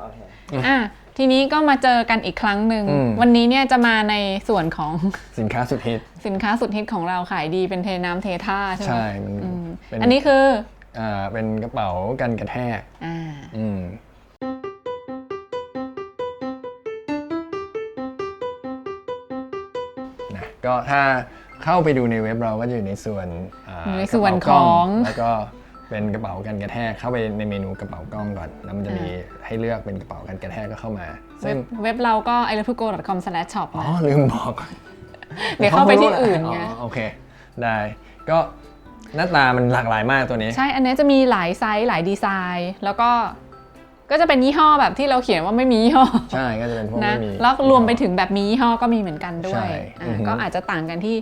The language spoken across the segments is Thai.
โอเคอะทีนี้ก็มาเจอกันอีกครั้งหนึ่ง อืม วันนี้เนี่ยจะมาในส่วนของ สินค้าสุดฮิต สินค้าสุดฮิตของเราขายดีเป็นเทน้ำเทท่าใช่ไหมใช่มันอืมเป็น อันนี้คืออ่าเป็นกระเป๋ากันกระแทกอ่าอืมนะก็ถ้าเข้าไปดูในเว็บเราก็จะอยู่ในส่วนอ่าอยู่ในส่วนกระขเป๋ากล้องแล้วก็ เป็นกระเป๋ากันกระแทกเข้าไปในเมนูกระเป๋ากล้องก่อน แล้วมันจะมีให้เลือกเป็นกระเป๋ากันกระแทกก็เข้ามาเว็ซึ่งบเว็บเราก็ i l o v e g o c o m s l a s h shop อ๋อนะลืมบอกเดี๋ยวเข้าไปที่อื่นไงโอเค ได้ก็หน้าตามันหลากหลายมากตัวนี้ ใช่อันนี้จะมีหลายไซส์หลายดีไซน์ แล้วก็ก็จะเป็นยี่ห้อแบบที่เราเขียนว่าไม่มียี่ห้อใช่ก็จะเป็นพวกนะไม่มีแล้วรวมไปถึงแบบมียี่ห้อก็มีเหมือนกันด้วใช่ยอะอือฮึก็อาจจะต่างกันที่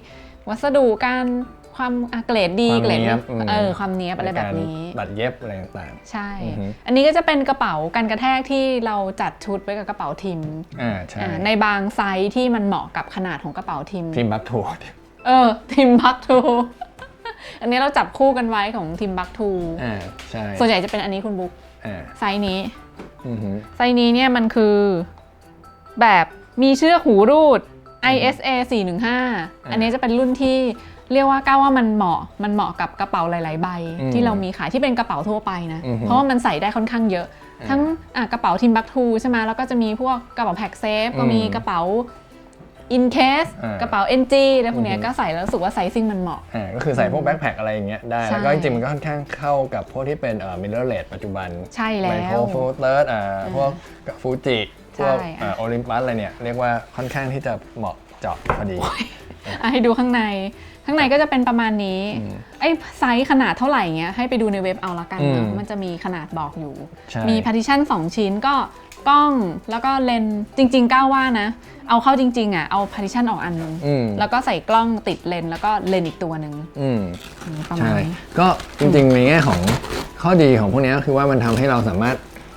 วัสดุการ ความอะเกรดดีความเกรดเนี๊ยบอืม เออความเนี้ยบอะไรแบบนี้ ใการตัดเย็บอะไรต่าง ใช่ อือฮึ อันนี้ก็จะเป็นกระเป๋ากันกระแทกที่เราจัดชุดไว้กับกระเป๋าทิมๆอ่าใช่อ่าในบางไซส์ที่มันเหมาะกับขนาดของกระเป๋าทิม ทีมบัคทูเออทิมบักทู อันนี้เราจับคู่กันไว้ของทิมบักทู อ่าใช่ส่วนใหญ่จะเป็นอันนี้คุณบุ๊กอ่าไซส์นี้ อือหือไซส์นี้เนี่ยมันคือแบบมีเชือกหูรูด ISA 415 อันนี้จะเป็นรุ่นที่ เรียกว่าก้าวว่ามันเหมาะมันเหมาะกับกระเป๋าหลาย ๆ ใบที่เรามีขายที่เป็นกระเป๋าทั่วไปนะเพราะว่ามันใส่ได้ค่อนข้างเยอะ ทั้งอะกระเป๋าทิมบักทูใช่ไหมแล้วก็จะมีพวกกระเป๋าแพ็กเซฟก็มีกระเป๋าอินเคสกระเป๋า NG แล้วพวกเนี้ยก็ใส่แล้วรู้สึกว่าไซซิ่งมันเหมาะ อ่าก็คือใส่พวกแบ็คแพคอะไรอย่างเงี้ยได้ ใช่ แล้วก็จริงๆ มันก็ค่อนข้างเข้ากับพวกที่เป็นเอ่อมิเลอร์เลดปัจจุบันใช่แล้ไมโควรโฟเตอร์อ่าพวกฟูจิพวกใช่อะ โอลิมปัสอะไรเนี่ย เรียกว่าค่อนข้างที่จะเหมาะเจาะพอดี อะให้ดูข้างใน ข้างในก็จะเป็นประมาณนี้ไอ้ไซส์ขนาดเท่าไหร่เงี้ยให้ไปดูในเว็บเอาละกันเนอะอืมมันจะมีขนาดบอกอยู่ใช่มี partition 2ชิ้นก็กล้องแล้วก็เลนส์จริงๆก้าวว่านะ เอาเข้าจริง ๆอะเอา partition ออกอันนึงอืมแล้วก็ใส่กล้องติดเลนส์แล้วก็เลนส์อีกตัวหนึ่งอืมอืมประมาณใช่นี้ก็จริงๆในแง่ของข้อดีของพวกนี้ก็คือว่ามันทำให้เราสามารถ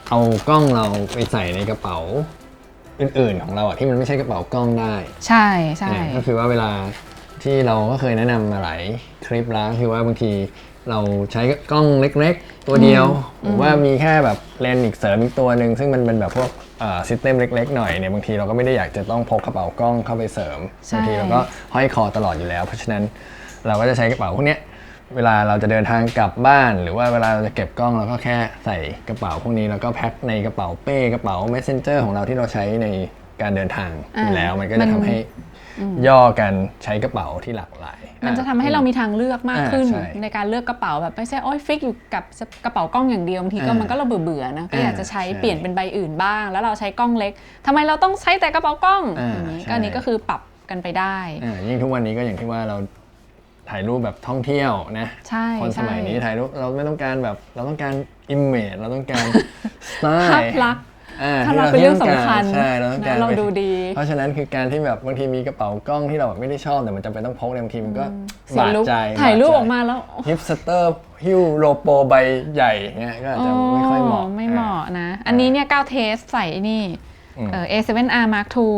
เอากล้องเราไปใส่ในกระเป๋าอื่นๆของเราอะที่มันไม่ใช่กระเป๋ากล้องได้ ใช่ใช่เนี่ยก็คือว่าเวลา ที่เราก็เคยแนะนำมาหลายคลิปแล้วคือว่าบางทีเราใช้กล้องเล็กๆ ตัวเดียว หรือว่ามีแค่แบบเลนส์อีกเสริมอีกตัวหนึ่งซึ่งมันเป็นแบบพวกซิสเต็มเล็กๆหน่อยเนี่ยบางทีเราก็ไม่ได้อยากจะต้องพกกระเป๋ากล้องเข้าไปเสริมใช่ บางทีเราก็ห้อยคอตลอดอยู่แล้ว เพราะฉะนั้นเราก็จะใช้กระเป๋าพวกเนี้ยเวลาเราจะเดินทางกลับบ้าน หรือว่าเวลาเราจะเก็บกล้องเราก็แค่ใส่กระเป๋าพวกนี้แล้วก็แพ็คในกระเป๋าเป้กระเป๋า messenger ของเราที่เราใช้ในการเดินทางอยู่แล้วมันก็จะทำให้ ย่อการใช้กระเป๋าที่หลากหลาย มันจะทำให้เรามีทางเลือกมากอ่าขึ้นใช่ในการเลือกกระเป๋าแบบไม่ใช่โอ้ยฟิกอยู่กับกระเป๋ากล้องอย่างเดียวบางทีก็อ่ามัมันก็เราเบื่อเบื่อๆนะก็อ่าอยากจะใช้ใช่เปลี่ยนเป็นใบอื่นบ้าง แล้วเราใช้กล้องเล็กทำไมเราต้องใช้แต่กระเป๋ากล้องอ่าอย่างนี้ใช่ก็อันนี้ก็คือปรับกันไปได้อ่ายิ่งทุกวันนี้ก็อย่างที่ว่าเราถ่ายรูปแบบท่องเที่ยวนะใช่คนสใช่มัยนี้ถ่ายรูปเราไม่ต้องการแบบเราต้องการอิมเมจเราต้องการสไตภาพล์ลักษณ์ อ่ภาพลักษณ์เป็นเรื่องสำคัญใช่เราต้องการนะเราไปดูดี เพราะฉะนั้นคือการที่แบบบางทีมีกระเป๋ากล้องที่เราแบบไม่ได้ชอบแต่มันจำเป็นต้องพกเนี่ยบางทีมันก็เสียบาดลุกใจถ่ายรูปบดใจออกมาแล้วฮิปสเตอร์ฮิวโรโปใบใหญ่เงี้ยก็อาจจะไม่ค่อยเหมาะไม่เหมาะนะ อันนี้เนี่ยก้าวเทสใส่นี่อืมเออ A7R Mark II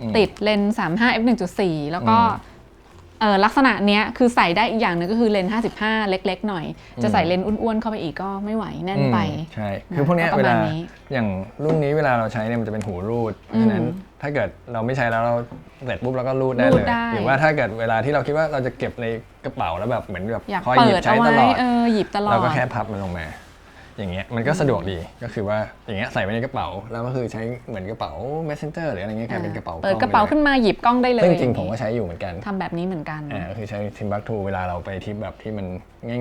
อืมติดเลนส์35 f 1.4แล้วก็อืมเออ ลักษณะเนี้ยคือใส่ได้อีกอย่างหนึงก็คือเลนส์55 เล็ก ๆ หน่อย จะใส่เลนส์อ้วนๆเข้าไปอีกก็ไม่ไหวแน่นไปอืมใช่คือพวกเนี้ยก็ปเวระมาลาณนี้อย่างรุ่นนี้เวลาเราใช้เนี่ยมันจะเป็นหูรูดเพราะฉะนั้นอืมถ้าเกิดเราไม่ใช้แล้วเราเสร็จปุ๊บเราก็รูดได้รูเลดยได้หรือว่าถ้าเกิดเวลาที่เราคิดว่าเราจะเก็บในกระเป๋าแล้วแบบเหมือนแบบอยากคอยเปิหยิดบใช้เอาตไว้ลอดเออหยิบตลอดเราก็แค่พับมันลงมา อย่างเงี้ยมันก็สะดวกดีก็คือว่าอย่างเงี้ยใส่ไว้ในกระเป๋า แล้วก็คือใช้เหมือนกระเป๋า messenger หรืออะไรเงี้ยกลายเป็นกระเป๋าเปิดกระเป๋าขึ้นมาหยิบกล้องได้เลยซึ่งจริงๆผมก็ใช้อยู่เหมือนกันทำแบบนี้เหมือนกันอ่าก็คือใช้ทิมบักทูเวลาเราไปทริปแบบที่มัน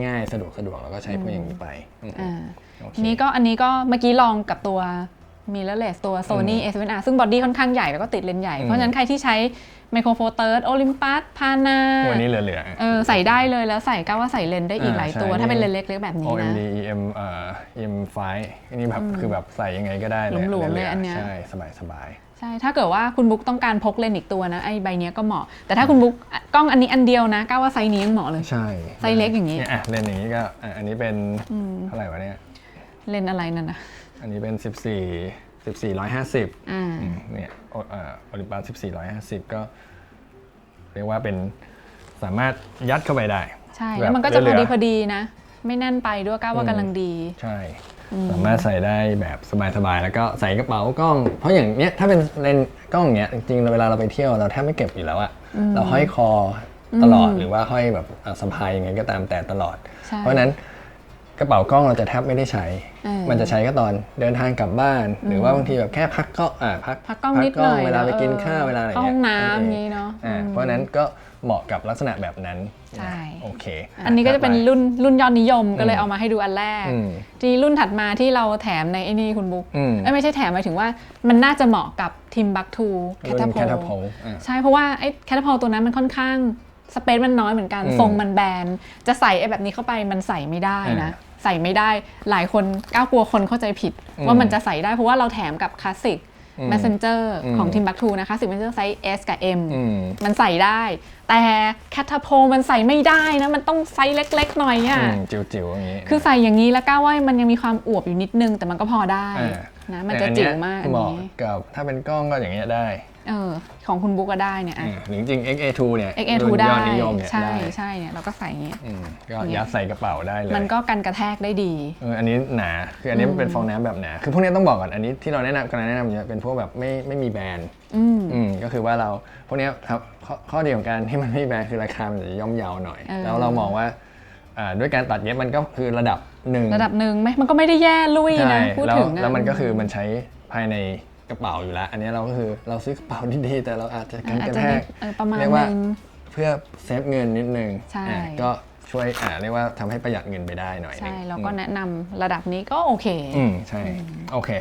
ง่ายๆ สะดวกสะดวกเราก็ใช้พวกอย่างนี้ไปอืมอ่าโอเคทีนี้ก็อันนี้ก็เมื่อกี้ลองกับตัว mirrorless ตัว Sony A7R ซึ่งบอดี้ค่อนข้างใหญ่แล้วก็ติดเลนส์ใหญ่ เพราะฉะนั้นใครที่ใช้ Micro Four Third Olympus Pana วันนี้เหลือๆเออใส่ได้เลยแล้วใส่ก็ว่าใส่เลนส์ได้อีกอ่าหลายตัวใช่ถ้าเป็นเลนส์เล็กๆแบบนี้นะ OMD EM เอ่อ EM ไฟอันนี้แบบคือแบบใส่ยังไงก็ได้เลยหลวมๆเลยๆอันเนี้ยใช่สบายสบายใช่ถ้าเกิดว่าคุณบุ๊กต้องการพกเลนส์อีกตัวนะไอ้ใบเนี้ยก็เหมาะ แต่ถ้าคุณบุ๊กอะกล้องอันนี้อันเดียวนะก้าวว่าไซส์นี้ยังเหมาะเลยใช่ไซส์เล็กอย่างนี้นี้อะเลนส์อย่างนี้ก็อะอันนี้เป็นเท่าไหร่วะเนี่ยเลนส์อะไรนั่นนะ อันนี้เป็น 14 14 150อ่า อืมเนี่ยโอเอ่อโอลิมปัส14 150 ก็ เรียกว่าเป็นสามารถยัดเข้าไปได้ใช่แบบแล้วมันก็จะพอเหลืดีอๆพอดีนะ ไม่แน่นไปด้วยก้าวว่ากำลังดี ใช่ สามารถใส่ได้แบบสบายๆ แล้วก็ใส่กระเป๋ากล้อง เพราะอย่างเนี้ยถ้าเป็นเลนส์กล้องอย่างเงี้ยจริงๆเวลาเราไปเที่ยวเราแทบไม่เก็บอยู่แล้วอะเราห้อยคอตลอดหรือว่าห้อยแบบอะสะพายยังไงก็ตามแต่ตลอด ใช่ เพราะฉะนั้น กระเป๋ากล้องเราจะแทบไม่ได้ใช้เออมันจะใช้ก็ตอนเดินทางกลับบ้าน หรือว่าบางทีแบบแค่พักก็อ่าพักพักกล้องนิดหน่อยเวลาไปกินเออข้าวเวลาอะไรเข้าห้เงี้อยงน้ำเอย่างงี้เนอะอ่อืมเพราะฉะนั้นก็เหมาะกับลักษณะแบบนั้นใช่โอเค อันนี้ก็จะเป็นถัดไปรุ่นรุ่นยอดนิยมก็เลยเอามาให้ดูอันแรกอืมทีนี้รุ่นถัดมาที่เราแถมในไอ้นี่คุณบุ๊กอืมเอ้ยไม่ใช่แถมหมายถึงว่ามันน่าจะเหมาะกับทิมบักทูแครุ่ทนโพ catapult อะใช่เพราะว่าไอ้แคทโพตัวนั้นมันค่อนข้างสเปซมันน้อยเหมือนกันอืมทรงมันแบนจะใส่ไอ้แบบนี้เข้าไปมันใส่ไม่ได้นะอ่า ใส่ไม่ได้ หลายคนก้าวกลัวคนเข้าใจผิดอืมว่ามันจะใส่ได้เพราะว่าเราแถมกับคลาสสิกอืม Messenger อืมของทิมบักทูนะคะ Classic Messenger ไซส์ S กับ M อืมมันใส่ได้ แต่แคทโพมันใส่ไม่ได้นะ มันต้องไซส์เล็กๆหน่อยอะอืมจิ๋วๆ อย่างนี้ คือใส่อย่างนี้แล้วก้าวว่ามันยังมีความอวบอยู่นิดนึง แต่มันก็พอได้อ่านะมันแต่จะอัจิ๋วมากอันเหมาะนี้กับถ้าเป็นกล้องก็อย่างเงี้ยได้ เออของคุณบุ๊กก็ได้เนี่ยอะอ่าหรือจริงๆ XA2 เนี่ย XA2 รุ่นได้ยอดนิยมเนี่ยใช่ได้ใช่เนี่ยเราก็ใส่อย่างเงี้ย อืมก็ยัดใส่กระเป๋าได้เลย มันก็กันกระแทกได้ดี เอออันนี้หนา คืออันนี้มันเป็นฟองน้ำแบบหนา คือพวกนี้ต้องบอกก่อน อันนี้ที่เราแนะนำกันแนะนำเนี่ยเป็นพวกแบบไม่ไม่มีแบรนด์ อืม อืมก็คือว่าเราพวกเนี้ยครับข้อข้อดีของการที่มันไม่มีแบรนด์คือราคามันจะย่อมเยาหน่อย เออ แล้วเรามองว่าอ่าด้วยการตัดเย็บมันก็คือระดับหนึ่งระดับหนึ่งไหมมันก็ไม่ได้แย่ลุยใช่นะพูดแล้วถึงนะแล้วมันก็คือมันใช้ภายใน กระเป๋าอยู่แล้ว อันนี้เราก็คือเราซื้อกระเป๋าดีๆแต่เราอาจจะกันอาจกระจะแทนิกดเออประมาณเรียกว่านึง เพื่อเซฟเงินนิดนึงใช่ อะก็ช่วยอ่าเรียกว่าทำให้ประหยัดเงินไปได้หน่อยหนึใช่งเราก็อืมแนะนำระดับนี้ก็โอเค อืมใช่โอเค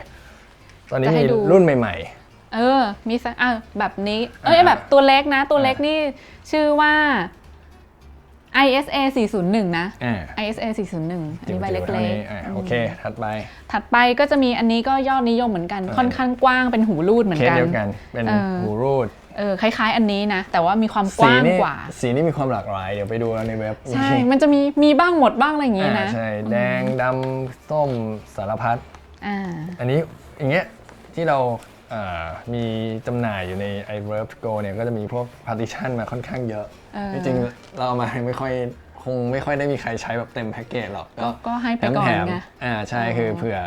ตอนนี้จะให้มีดู รุ่นใหม่ เออ มีสักอะแบบนี้ เอ้ย อ่าแบบตัวเล็กนะ ตัวเล็กอ่านี่นี่ชื่อว่า ISA 401 นะๆอ่า ISA 401 อันนี้ใบจิ๋เล็วๆท่ากนี้อ่าโอเค ถัดไป ๆ ถัดไปก็จะมีอันนี้ก็ยอดนิยมเหมือนกัน ค่อนข้างกว้างเป็นหูรูดเหมือเคนสกัน เดียวกัน เป็นเออ หูรูด เออคล้ายๆ อันนี้นะ แต่ว่ามีความกสีว้างนี่กว่า สีนี่มีความหลากหลาย เดี๋ยวไปดูในเว็บใช่ มันจะมีมีบ้างหมดบ้างอะไรอย่างงี้อ่านะใช่ แดงดำส้มสารพัด อ่า อันนี้อย่างเงี้ยที่เราอ่า มีจำหน่ายอยู่ใน i v e r b Go เนี่ยก็จะมีพวก partition มาค่อนข้างเยอะเออจริงๆ เราเอามาไม่ค่อยคงไม่ค่อยได้มีใครใช้แบบเต็มแพ็กเกจหรอกก็ก็ให้ไปก่อนแถมๆไงอ่าใช่คือเผื่อ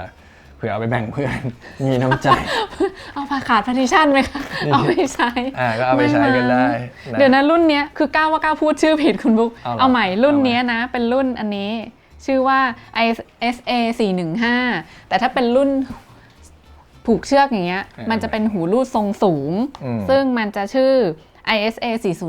เผื่อเอาไปแบ่งเพื่อน มีน้ำใจ เอาผ่าขาดพาร์ติชันไหมคะ เอาไปใช้ อ่าก็เอาไปใช้กันได้ม่นะเดี๋ยวนะรุ่นเนี้ยคือก้าวว่าก้าวพูดชื่อผิดคุณบุ๊ก เอาเหรอเอาใหม่รุ่นเอาใหม่เนี้ยนะ เป็นรุ่นอันนี้ ชื่อว่า ISA 415 แต่ถ้าเป็นรุ่น ผูกเชือกอย่างเงี้ย มันจะเป็นหูรูดทรงสูงอืมซึ่งมันจะชื่อ ISA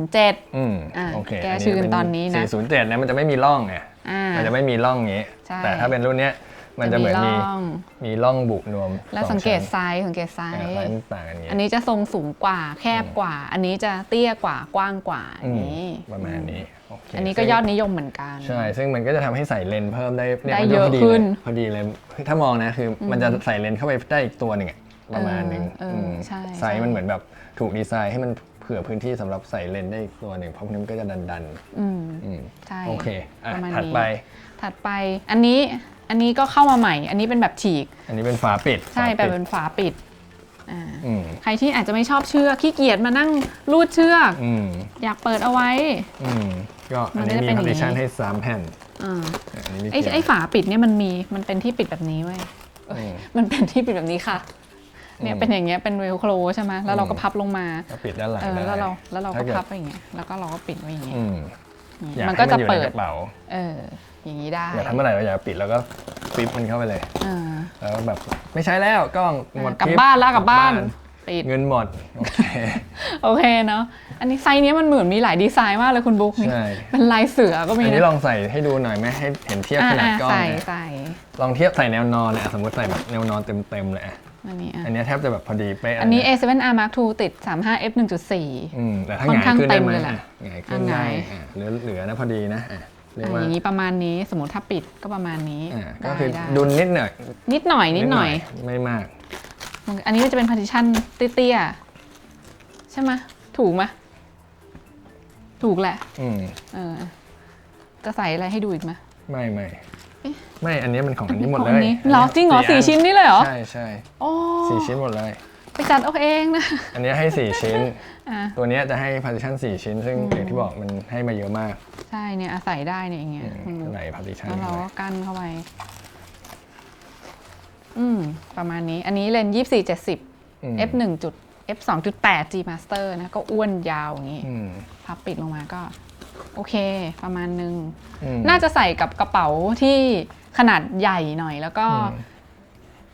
407อืมอะโอเคแก้ชื่อกันตอนนี้นะ407นะมันจะไม่มีร่องไงอ่ามันจะไม่มีร่องอย่างงี้ใช่แต่ถ้าเป็นรุ่นเนี้ย มันจะเหมือนมีร่องมีร่องบุนวม แล้วอสังเกตชั้นไซส์สังเกตไซอ่าส์ไซส์มันต่างกันอย่างงี้อันนี้จะทรงสูงกว่าแคบกว่า อันนี้จะเตี้ยกว่ากว้างกว่าอืมนี้ประมาณนี้โเคอันนี้ก็ยอดนิยมเหมือนกัน ใช่ ซึ่งมันก็จะทำให้ใส่เลนส์เพิ่มได้นี่ได้มันก็เยอะพดีขึ้นเลยพอดีเลยคือถ้ามองนะคืออมันจะใส่เลนส์เข้าไปได้อีกตัวหนึ่งอะประมาณหนึ่งเออเออมใช่ไซส์ใช่มันเหมือนแบบถูกดีไซน์ให้มันเผื่อพื้นที่สำหรับใส่เลนส์ได้อีกตัวหนึ่งเพราะมันก็จะดันดันอืมๆอืมใช่โอเคอะประมาณถัดนี้ไป ถัดไปอันนี้ อันนี้ก็เข้ามาใหม่ อันนี้เป็นแบบฉีก อันนี้เป็นฝาปิดใช่ฝาแบบปิดเป็นฝาปิดอ่าอืมใครที่อาจจะไม่ชอบเชือกขี้เกียจมานั่งรูดเชือก อืมอยากเปิดเอาไว้ อืมก็อันมันนี้ก็จะมีเป็นอย่างนี้ partition ให้สามแผ่นอ่าอันนี้มีไอ้เกี่ยวไอ้ฝาปิดเนี่ยมันมีมันเป็นที่ปิดแบบนี้เว้ยอืม มันเป็นที่ปิดแบบนี้ค่ะ เนี่ยอืมเป็นอย่างเงี้ยเป็นเวลโครใช่ไหมแล้วเราก็พับลงมาก็ปิดด้านหลังเออได้แล้วเราแล้วเราก็ถ้กิดพับไปอย่างเงี้ยแล้วก็เราก็ปิดไว้อย่างเงี้ย อืมอยากมันให้ก็จะอยู่เปิในดกระเป๋า เอออย่างนี้ได้อยากทำอะไรเราอยากปิดแล้วก็ฟิปมันเข้าไปเลยเออแล้วก็แบบไม่ใช้แล้วกล้องหมดกลับคลิปบ้านแล้วกลับบ้านปิดเงินหมดโอเคโอเคเนาะอันนี้ไซส์เนี้ยมันเหมือนมีหลายดีไซน์มากเลยคุณบุ๊กนี่ใช่เป็นลายเสือก็มีอันนี้นะลองใส่ให้ดูหน่อยไหมให้เห็นเทียบขนาดอ่ากล้องใส่เนี่ยใส่ลองเทียบใส่แนวนอนเลยอะสมมติใส่แบบแนวนอนเต็มๆเลยอะอันนี้อะอันเนี้ยแทบจะแบบพอดีเป๊ะอันนี้เลยะ A7R Mark II ติด 35f 1.4อืมแต่ถ้าค่หอนงายข้างขึ้นได้ไหมเต็มเลยแหละอะหงายขึ้นอะหได้งายอะเหลือเหลือนะพอดีนะอะ เรียกอะว่าอย่างนี้ประมาณนี้สมมติถ้าปิดก็ประมาณนี้อะได้ก็คือได้ดุลนิดหน่อยนิดหน่อยนิดหน่อยไม่มากอันนี้มันจะเป็น partition เตี้ยๆใช่ไหมถูกไหมถูกแหละอืมเออจะใส่อะไรให้ดูอีกไหมไม่ไม่เอ๊ะ ไม่อันนี้มันของอันนี้หมดของเลอัยนนี้เหรอจริงเหรอสี่ชิ้นนี่เลยเหรอใช่ใช่โอ้ สี่ชิ้นหมดเลย ไปจัดเอาเองนะ อันนี้ให้ 4 ชิ้น อะ ตัวเนี้ยจะให้ partition 4 ชิ้น ซึ่งอย่างที่บอกมันให้มาเยอะมากใช่เนี่ยอาศัยได้เนี่ยอย่างเงี้ยคุณบุ๊คไหน partition แล้วเราก็กั้นเข้าไป อืม ประมาณนี้ อันนี้เลนส์ยี่สี่เจ็ดสิบ อืม f หนึ่งจุด f สองจุดแปด g master นะ ก็อ้วนยาวอย่างนี้ อืมพับปิดลงมาก็ โอเค ประมาณนึง อืม น่าจะใส่กับกระเป๋าที่ขนาดใหญ่หน่อย แล้วก็อืม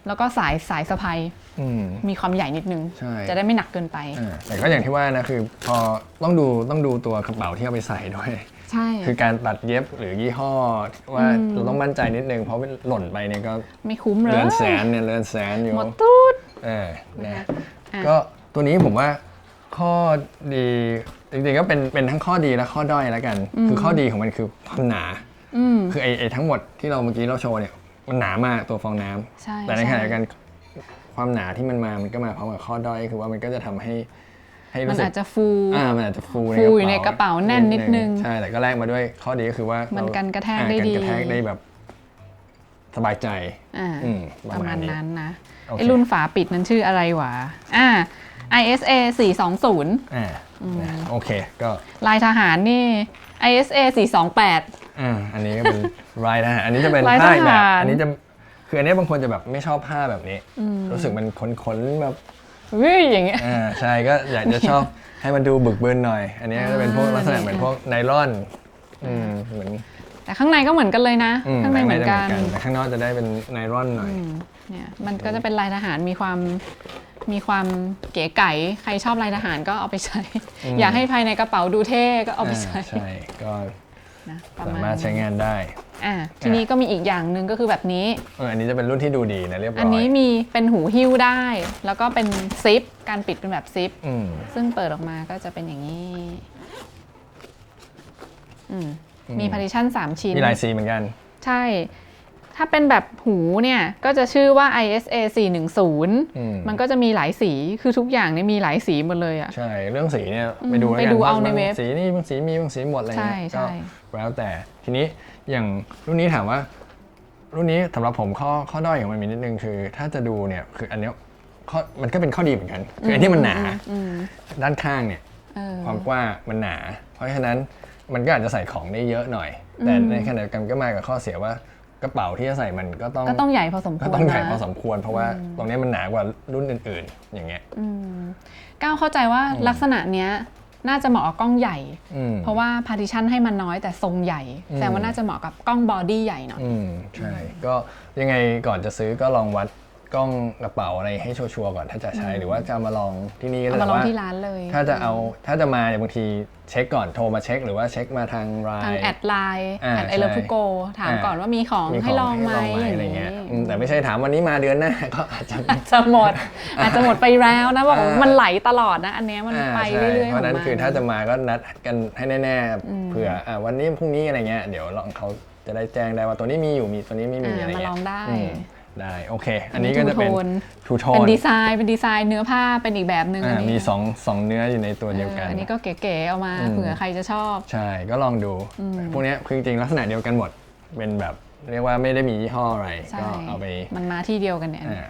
แล้วก็สายสายสะพายอืม มีความใหญ่นิดนึง ใช่ จะได้ไม่หนักเกินไป อ่าแต่ก็อย่างที่ว่านะคือพอต้องดูต้องดูตัวกระเป๋าที่เอาไปใส่ด้วย ใช่ คือการตัดเย็บหรือยี่ห้อว่าอืม เราต้องมั่นใจนิดนึง เพราะหล่นไปเนี่ยก็ไม่คุ้มเลยเรือนแสนเนี่ยเรือนแสนอยู่หมดตูด เออนะอะ ก็ตัวนี้ผมว่าข้อดีจริงๆก็เป็นเป็นทั้งข้อดีและข้อด้อยแล้วกัน คือข้อดีของมันคือความหนา อืม คือไอ้ไอ้ทั้งหมดที่เราเมื่อกี้เราโชว์เนี่ย มันหนามากตัวฟองน้ำใช่แต่ในขณะช่ เดียวกันความหนาที่มันมามันก็มาพร้อมกับข้อด้อยคือว่ามันก็จะทำให้ให้มัรู้นสึกอาจจะฟู อ่ามันอาจจะฟูฟูอยู่ในกระเป๋าแน่นนิดนึงใช่แต่ก็แลกมาด้วยข้อดีก็คือว่ามัมันกันกระแทกได้ดีกระแทกได้แบบสบายใจ อ่าอืมปประระมามาณณนี้นั้นนะโอเค ไอ้รุ่นฝาปิดนั้นชื่ออะไรวะอ่า ISA 420 อ่านะโอเคก็ลายทหารนี่ ISA 428 อ่าอันนี้ก็เป็นลายทหารอันนี้จะเป็นลายผ้าอีกแบบทหาร อันนี้จะคืออันนี้บางคนจะแบบไม่ชอบผ้าแบบนี้ รู้สึกมันขนๆแบบวิอย่างเงี้ย อ่าใช่ก็อยากจะชอบให้มันดูบึกบึนหน่อย อันนี้ก็จะเป็นพวกอ่าลักษณะเหมือนพวกไนลอนอืมเหมือนแต่ข้างในก็เหมือนกันเลยนะ อืมข้างในเหมือนกันจะแต่ข้างนอกจะได้เป็นไนลอนหน่อย อืมเนี่ยมันก็จะเป็นลายทหารมีความมีความเก๋ไก๋ใครชอบลายทหารก็เอาไปใช้ อืม อยากให้ภายในกระเป๋าดูเท่ก็เอาไปใช้ อ่าใช่ก็ นะประสามาณมารถใช้งานได้อ่าทีนี้ก็มีอีกอย่างหนึ่งก็คือแบบนี้ เอออันนี้จะเป็นรุ่นที่ดูดีนะเรียบร้อยอันนี้มีเป็นหูหิ้วได้ แล้วก็เป็นซิป การปิดเป็นแบบซิป อืม ซึ่งเปิดออกมาก็จะเป็นอย่างนี้อืมมี partition 3ชิ้น มีลายสีเหมือนกัน ใช่ ถ้าเป็นแบบหูเนี่ย ก็จะชื่อว่า ISA 410อืมมันก็จะมีหลายสีคือทุกอย่างเนี่ยมีหลายสีหมดเลยอะใช่ เรื่องสีเนี่ยอืมไปดูแล้วไปกันดูเอาบงในเว็บสีนี่บางสีมีบางสีหมดอะไรใช่เงี้ยใช่ก็แล้วแต่ทีนี้อย่างรุ่นนี้ถามว่า รุ่นนี้สำหรับผมข้อข้อด้อยของมันมีนิดนึงคือ ถ้าจะดูเนี่ยคืออันเนี้ยข้อมันก็เป็นข้อดีเหมือนกัน คืออันที่มันหนาอืมด้านข้างเนี่ยเออความกว้างมันหนา เพราะฉะนั้นมันก็อาจจะใส่ของได้เยอะหน่อย แต่อืมในขณะเดียวกันก็มากับข้อเสียว่า กระเป๋าที่จะใส่มันก็ต้องก็ต้องใหญ่พอสมควก็รต้องใหญ่นะพอสมควร เพราะว่าตรงนี้มันหนากว่ารุ่นอื่น ๆ อย่างเงี้ยอืมก้าวเข้าใจว่าลักษณะเนี้ยน่าจะเหมาะกับกล้องใหญ่อืมเพราะว่า partition ให้มันน้อยแต่ทรงใหญ่อืมแสดงว่าน่าจะเหมาะกับกล้องบอดี้ใหญ่หน่อยอืมใช่ ก็ยังไงก่อนจะซื้อก็ลองวัด กล้องกระเป๋าอะไรให้ชัวร์ๆก่อนถ้าจะใช้หรือว่าจะเอามาลองที่นี่ก็เอาได้มาลองว่า ที่ร้านเลยถ้าจะเอาถ้าจะมาเนี่ยบางทีเช็คก่อนโทรมาเช็ค หรือว่าเช็คมาทางไลทางน์ แอดไลน์อ่าแอดไอเลฟูโกถามอ่า ก่อนว่ามีของมีให้ลองไหมให้อย่างอะไรนี้เงี้ยอืมแต่ไม่ใช่ถามวันนี้มาเดือนหน้า ก็อาจจะ อาจจะหมด อาจจะหมดไปแล้วนะบอกว่าอ่ามั มันไหลตลอดนะ อันเนี้ยมันอ่าไปใช่เรื่อยๆเพขอราะงฉะนั้นมันคือถ้าจะมาก็นัดกันให้แน่ๆเผื่ออะวันนี้พรุ่งนี้อะไรเงี้ยเดี๋ยวลองเขาจะได้แจ้งได้ว่าตัวนี้มีอยู่มีตัวนี้ไม่มีอ่าอะไรมาเงี้ยลองได้ อืม ได้โอเค อันนี้ก็จะเป็นทูโทนทูโทเป็นนดีไซน์เป็นดีไซน์เนื้อผ้าเป็นอีกแบบหนึ่งอ่าอันนี้มีสองสองเนื้ออยู่ในตัวเดียวกันอออันนี้ก็เก๋ๆเอามาอืมเผื่อใครจะชอบ ใช่ก็ลองดู พวกเนี้ยคือจริงๆลักษณะเดียวกันหมด เป็นแบบ เรียกว่าไม่ได้มียี่ห้ออะไรใช่ก็เอาไปมันมาที่เดียวกันเนี่ยอ่า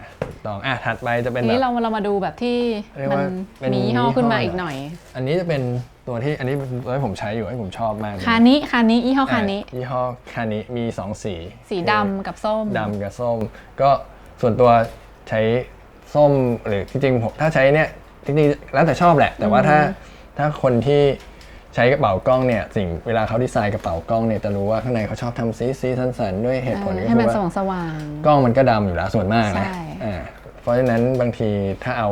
ลองอะถัดไปจะเป็นทีแบนี้บ เราเรามาดูแบบที่เรียกมันว่าเป็นมียี่ห้อยี่ห้อ ขึ้นมาอีกหน่อย อันนี้จะเป็นตัวที่อันนี้เป็นตัวที่ผมใช้อยู่ให้ผมชอบมากเลยคานิคานิยี่ห้อคานิอะยี่ห้อคานิมี2สี สีดำกับส้ม ดำกับส้ม ก็ส่วนตัวใช้ส้มหรือจริงๆผมถ้าใช้เนี่ยจริงๆแล้วแต่ชอบแหละ แต่ว่าถ้าถ้าคนที่ ใช้กระเป๋ากล้องเนี่ยสิ่งเวลาเขาดีไซน์กระเป๋ากล้องเนี่ยจะรู้ว่าข้างในเขาชอบทำสีสีสันสันๆด้วยเหตุผลเออก็ให้คืมันอสว่าว่างสว่างกล้องมันก็ดำอยู่แล้วส่วนมากนะใช่อ่าเพราะฉะนั้นบางทีถ้าเอา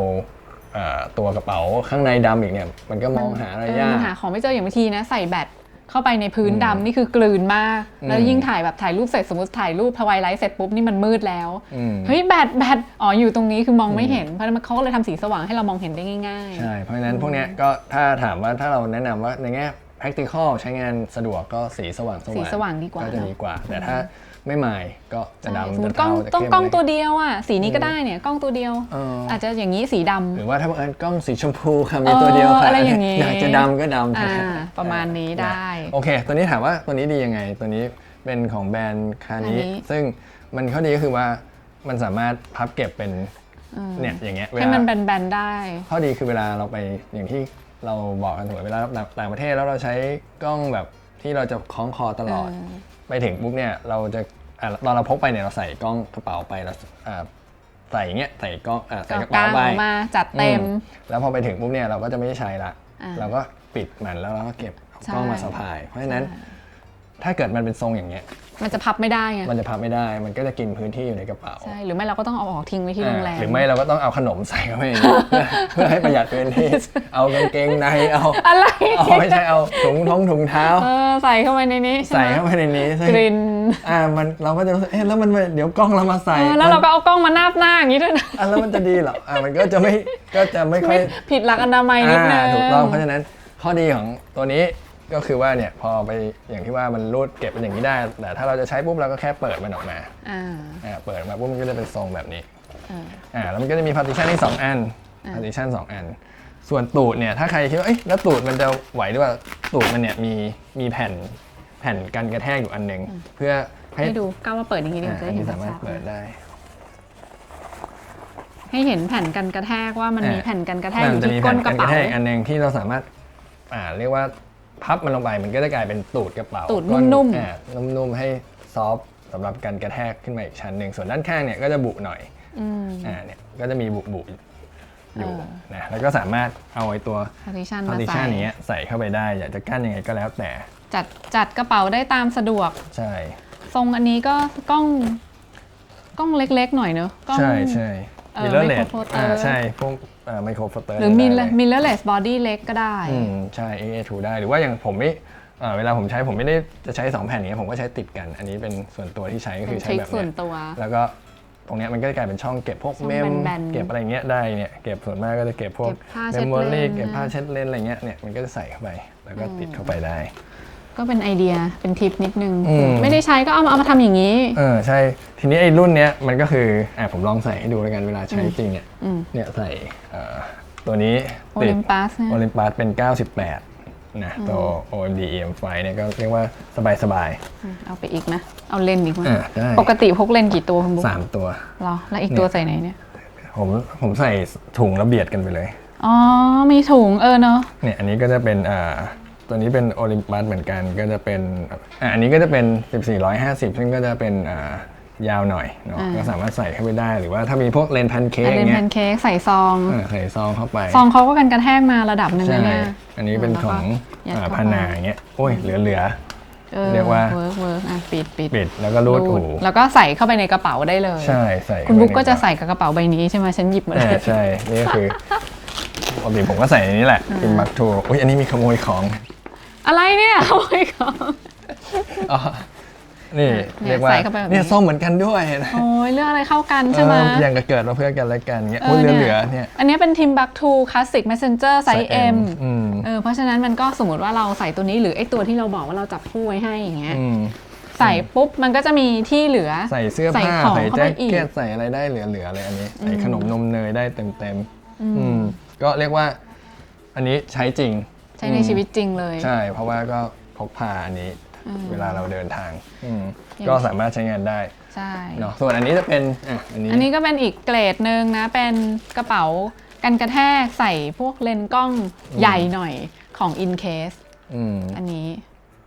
เอ่อตัวกระเป๋าข้างในดำอีกเนี่ยมันก็มองหาอะไรเออยากมันหาของไม่เจออย่างบางทีนะใส่แบต เข้าไปในพื้นดำนี่คือกลืนมาก แล้วยิ่งถ่ายแบบถ่ายรูปเสร็จสมมติถ่ายรูปทวายไลท์เสร็จปุ๊บนี่มันมืดแล้วอืมเฮ้ยแบตแบตอ๋ออยู่ตรงนี้คือมองไม่เห็นเพราะฉะนั้นเขาก็เลยทำสีสว่างให้เรามองเห็นได้ง่ายใช่เพราะฉะนั้นพวกเนี้ยก็ถ้าถามว่าถ้าเราแนะนำว่าในแง่ practical ใช้งานสะดวกก็สีสว่างสสีว่างสว่างดีกว่าก็จะดีกว่า แต่ถ้า ไม่หมายก็ๆจะใช่ดำสมมจะติกล้องเทาจะต้องเข้มกล้องเลยตัวเดียวอะสีนี้ก็ได้เนี่ยกล้องตัวเดียวเออออาจจะอย่างนี้สีดำ หรือว่าถ้าบังเอิญกล้องสีชมพูค่ะมีตัวเดียวค่ะเอออะไรอย่างงี้อยากจะดำก็ดำอ่าประมาณนี้ได้โอเค ตัวนี้ถามว่าตัวนี้ดียังไง ตัวนี้เป็นของแบรนด์คานิคานิซึ่งมันข้อดีก็คือว่ามันสามารถพับเก็บเป็นเนี่ยอย่างเงี้ยเวให้ลา มันแบนๆได้ ข้อดีคือเวลาเราไปอย่างที่เราบอกกันถูกไหมเวลาเราต่างประเทศแล้วเราใช้กล้องแบบที่เราจะคล้องคอตลอด ไปถึงปุ๊บเนี่ยเราจะอะตอนเราพกไปเนี่ยเราใส่กล้องกระเป๋าไปแล้วอ่าใส่อย่างเงี้ยใส่กล้องอ่าใส่ก็กระเป๋ากางไปออกมาจัดเต็มอืแล้วพอไปถึงปุ๊บเนี่ยเราก็จะไม่ได้ใช้ละอ่าเราก็ปิดมันแล้วเราก็เก็บเอาใช่กล้องมาสะพาย เพราะฉะนั้นถ้าเกิดมันเป็นทรงอย่างเงี้ย มันจะพับไม่ได้ไงมันจะพับไม่ได้ มันก็จะกินพื้นที่อยู่ในกระเป๋าใช่หรือไม่เราก็ต้องเอาออกทิ้งไว้ที่โรงแรมอ่าหรือไม่เราก็ต้องเอาขนมใส่เข้าไปในนี้เพื่อเพื่อให้ประหยัดพื้นที่เอากางเกงในเอาอะไรเอาไม่ใช่เอาถุงท้องถุงเท้าเออใส่เข้าไปในนี้ใส่ช่ไหมเข้าไปในนี้ซึ่งกลิ่นอ่ามันเราก็จะรู้สึกเอ๊ะแล้วมันเดี๋ยวกล้องเรามาใส่เออแล้วเราก็เอากล้องมานาบหน้าอย่างนี้ด้วยนะอะแล้วมันจะดีเหรออ่ามันก็จะไม่ก็จะไม่ค่อยผิดหลักอนามัยนิดนึอ่างถูกต้องเพราะฉะนั้นข้อดีของตัวนี้ ก็คือว่าเนี่ยพอไปอย่างที่ว่ามันรูดเก็บเป็นอย่างนี้ได้ แต่ถ้าเราจะใช้ปุ๊บเราก็แค่เปิดมันออกมาอ่าอ่าเปิดมาปุ๊บมันก็จะเป็นทรงแบบนี้เอออ่าแล้วมันก็จะมี partition ที่สองอันอ่า partition สองอัน ส่วนตูดเนี่ยถ้าใครคิดว่าเอ้ยแล้วตูดมันจะไหวหรือเปล่าตูดมันเนี่ยมีมีแผ่นแผ่นกันกระแทกอยู่อันหนึงเพื่อให้ให้ดูก้าวมาเปิดอย่างนี้ดีกอ่าว่าจะอันได้เห็นี้นสามารถชัดเปิดได้ ๆให้เห็นแผ่นกันกระแทกว่ามันมีอ่าแผ่นกันกระแทกอมันยู่จะที่มีก้แผ่นนกกัระนกเป๋าระแทกอันหนึ่งที่เราสามารถอ่าเรียกว่า พับมันลงไปมันก็จะกลายเป็นตูดกระเป๋าตูดก้นุ่มอ่านุ่มๆให้ซอฟต์สำหรับการกระแทกขึ้นมาอีกชั้นหนึ่งส่วนด้านข้างเนี่ยก็จะบุหน่อยๆอืม อ่าเนี่ยก็จะมีบุบุอยู่เออ นะแล้วก็สามารถเอาไอ้ตัว partition มา partition ใส่นี้ยใส่เข้าไปได้อยากจะกั้นยังไงก็แล้วแต่จัดจัดกระเป๋าได้ตามสะดวก ใช่ ทรงอันนี้ก็กล้องกล้องเล็กๆหน่อยเนอะกล้อง ใช่ใช่เออมิเลอร์เลส micro four อ่า third ใช่พวก ไมโครโฟเตอร์หรือมิลมิลเลอร์เลสบอดี้เล็กก็ได้อืมใช่ AA2 ได้หรือว่าอย่างผมไม่อ่าเวลาผมใช้ผมไม่ได้จะใช้ 2 แผ่นอย่างเงี้ยผมก็ใช้ติดกัน อันนี้เป็นส่วนตัวที่ใช้ก็เป็คืนอทใช้ริคแบบส่วเนี้นยตัวแล้วก็ตรงเนี้ยมันก็จะกลายเป็นช่องเก็บพวกช่องเมมแบนๆเก็บอะไรเงี้ยได้เนี่ยเก็บส่วนมากก็จะเก็บพวกเก็บผ้าเมเช็ดมโมรี่เลนเก็บผ้าเช็ดเลนอะไรเงี้ยเนี่ยมันก็จะใส่เข้าไป แล้วก็ติดเข้าไปได้ ก็เป็นไอเดียเป็นทิปนิดนึง อืม ไม่ได้ใช้ก็เอามาเอามาทำอย่างนี้ เออใช่ ทีนี้ไอ้รุ่นเนี้ยมันก็คืออะผมลองใส่ให้ดูแล้วกันเวลาใช้จริงเนี่ยอืม เนี่ยใส่เอ่อตัวนี้โอติด ลิมปัสเนี่ยโอลิมปัสเป็น 98 นะ ตัว OMD EM5 เนี่ยก็เรียกว่าสบายอืมเอาไปอีกนะ เอาเลนส์อีกมั้ยอ่าได้ ปกติพกเลนส์กี่ตัวคุณบุ๊คๆ3ตัว เหรอ แล้วอีกตัวใส่ไหนเนี่ย ผมผมใส่ถุงแล้วเบียดกันไปเลย อ๋อ มีถุงเออเนอะเนี่ยอันนี้ก็จะเป็นอ่า ตัวนี้เป็นโอลิมปัสเหมือนกันก็จะเป็นอะอันนี้ก็จะเป็น 1450 ซึ่งก็จะเป็นอ่ายาวหน่อยเนาะก็สามารถใส่เข้าไปได้หรือว่าถ้ามีพวกเลนส์แพนเค้กเลนส์เงี้แพยนเค้กใส่ซองเออใส่ซองเข้าไป ซองเขาก็กันกระแทกมาระดับหนึ่งใช่นะเนี่ย อันนี้เป็นของยัดอ่าเข้าไปพานาอย่างเงี้ย โอ้ยเหลือเหลือ ออเรียกว่า เวิร์กเวิร์กอะปิดปิดๆ ปิดแล้วก็รูดหูแล้วก็ใส่เข้าไปในกระเป๋าได้เลย ใช่ใส่คุณบุ๊กก็จะเข้าไปใส่กับกระเป๋าใบนี้ใช่ไหมฉันหยิบมาในเลกระเป๋าย ใช่ นี่ก็คือปกติผมก็ใส่ในนี้แหละเป็นบักทูอุ้ยอันนี้มีขโมยของ อะไรเนี่ยโอ้ยก่อนอ๋อนี่เนี่ยเรียกว่าใส่เข้าไปแบบนี้ เนี่ยส้มเหมือนกันด้วยนะโอ้ยเรื่องอะไรเข้ากันใช่ไหม เอออย่างกับเกิดมาเพื่อกันและกันเงี้ยโอ้ยเหลือๆเนี่ย อันนี้เป็นทิมบักทูคลาสสิก Messenger ไซส์ M อืม เออเพราะฉะนั้นมันก็สมมติว่าเราใส่ตัวนี้หรือไอ้ตัวที่เราบอกว่าเราจับคู่ไว้ให้อย่างเงี้ยอืมใส่ปุ๊บมันก็จะมีที่เหลือใส่เสื้อใส่ผ้าของใส่เข้าแจ็ไปคอีก เก็ตใส่อะไรได้เหลือๆเลยอันนี้ ใส่ขนมนมเนยได้เต็มๆอืมก็เรียกว่า อันนี้ใช้จริงใช้ในชีวิตจริงเลย ใช่ เพราะว่าก็พกพาอันนี้เวลาเราเดินทางอืมอย่างก็สามารถใช้งานได้ใช่เนาะส่วนอันนี้จะเป็นอะอันนี้อันนี้ก็เป็นอีกเกรดหนึ่งนะเป็นกระเป๋ากันกระแทกใส่พวกเลนส์กล้องใหญ่หน่อยของ In Case อืมอันนี้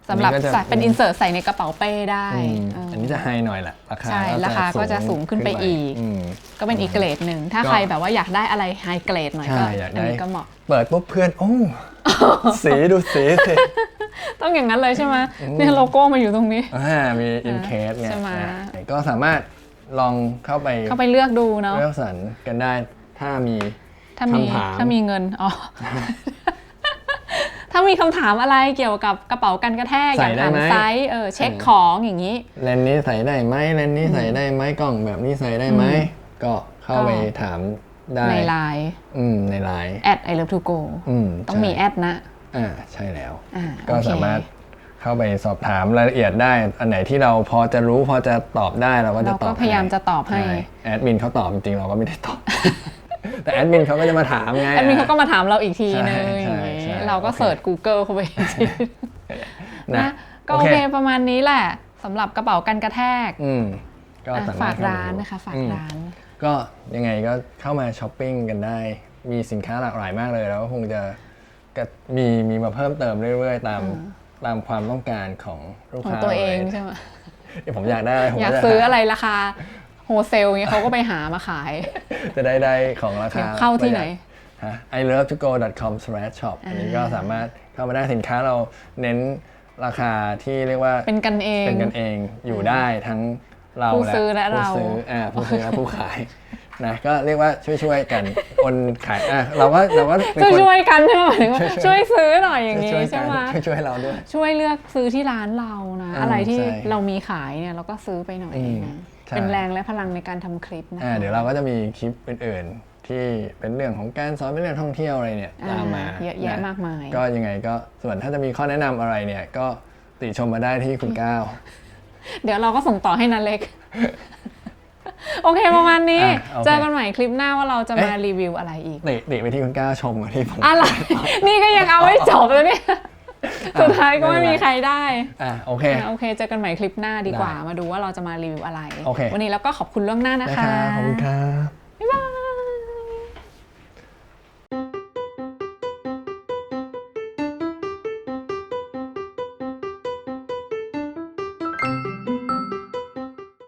สำหรับอันนี้ก็จะใส่เป็นอินเสิร์ตใส่ในกระเป๋าเป้ได้อืมเออออันนี้จะไฮหน่อยแหละราคาใช่ก็ราคาก็จะสูงขึ้นไปอีกอืมก็เป็นอีกเกรดหนึ่ง ถ้าก็ใครแบบว่าอยากได้อะไรไฮเกรดหน่อยใช่ก็อยากได้อันนี้ก็เหมาะ เปิดปุ๊บเพื่อน โอ้ สีดูสีสิต้องอย่างนั้นเลยใช่ไหมเนี่ยโลโก้มาอยู่ตรงนี้อ่ามีอินเคสเนี่ยใช่ไหมอะก็สามารถลองเข้าไปเข้าไปเลือกดูเนาะเลือกสรรกันได้ถ้ามีถ้ามีคำถามถ้ามีเงินอ๋อถ้ามีคำถามอะไรเกี่ยวกับกระเป๋ากันกระแทกอใส่ยากได้ถามไหมไซส์เออเช็คของอย่างนี้เลนส์นี้ใส่ได้ไหมเลนส์นี้ใส่ได้ไหมกล่องแบบนี้ใส่ได้ไหมก็เข้าไปถาม ได้ในไลน์อืมในไลน์แอด I love to go อืมต้องมีใช่แอดนะ อ่าใช่แล้วอ่าก็โอเคสามารถเข้าไปสอบถามรายละเอียดได้ อันไหนที่เราพอจะรู้พอจะตอบได้เราก็จะเราตก็อบพยายามจะตอบให้ช่แอดมินเขาตอบจริงๆเราก็ไม่ได้ตอบแต่แอดมินเขาก็จะมาถามไงแอดมินเขาก็มาถามเราอีกทีนึงใช่อย่างใช่นี้ใช่เราก็โอเคเสิร์ช Google เข้าไปอีกทีนะนะก็โอเคประมาณนี้แหละสำหรับกระเป๋ากันกระแทกอืมก็อะสามารฝาถกร้านนะคะฝากอืมร้าน ก็ยังไงก็เข้ามาช้อปปิ้งกันได้ มีสินค้าหลากหลายมากเลย แล้วก็คงจะก็มีมีมาเพิ่มเติมเรื่อยๆ ตามตามความต้องการของลูกของค้าตัวเองลยใช่ไหมเดี๋ยวผมอยากได้อะไรผมอยากจะซื้ออะไรราคาโฮเซลเงี้ยเขาก็ไปหามาขาย จะได้ได้ของราเดี๋คายวเข้าที่ไหนฮะ i love to go com slash shop อันนี้ก็สามารถเข้ามาได้สินค้าเราเน้นราคาที่เรียกว่าเป็นกันเองเป็นกันเองอยู่ได้ทั้ง เราผู้ซื้อและเราผู้ซื้ออ่าผู้ซื้อและผู้ขายนะก็เรียกว่าช่วยๆกันคนขายอะเราก็เราก็เป็นช่วยคนช่วยๆกันใช่ไหมหมายถึงว่าช่วยๆช่วยซื้อหน่อยอย่างนี้ช่วยๆใช่กันไหมช่วยๆเราด้วย ช่วยเลือกซื้อที่ร้านเรานะอืมอะไรที่ใช่เรามีขายเนี่ยเราก็ซื้อไปหน่อยอืมนะใช่เป็นแรงและพลังในการทำคลิปนะอ่าคะเดี๋ยวเราก็จะมีคลิปอื่นๆ ที่เป็นเรื่องของการสอนเป็นเรื่องท่องเที่ยวอะไรเนี่ยอ่าตามมาเยอะแยะนมากมาย ก็ยังไงก็ส่วนถ้าจะมีข้อแนะนำอะไรเนี่ยก็ติชมมาได้ที่คุณก้าว เดี๋ยวเราก็ส่งต่อให้นันเล็ก โอเคประมาณนี้ อะโอเค เจอกันใหม่คลิปหน้าว่าเราจะมาเอ๊ะรีวิวอะไรอีกติติไปที่คุณก้าวชมมาที่ผม อะไร นี่ก็ยังเอาไม่จบแล้วเนี่ย สุดท้ายก็ไม่มีใครได้ อะโอเค โอเค เจอกันใหม่คลิปหน้าดีกว่า ได้มาดูว่าเราจะมารีวิวอะไร โอเค วันนี้เราก็ขอบคุณล่วงหน้านะนะคะครับขอบคุณครับ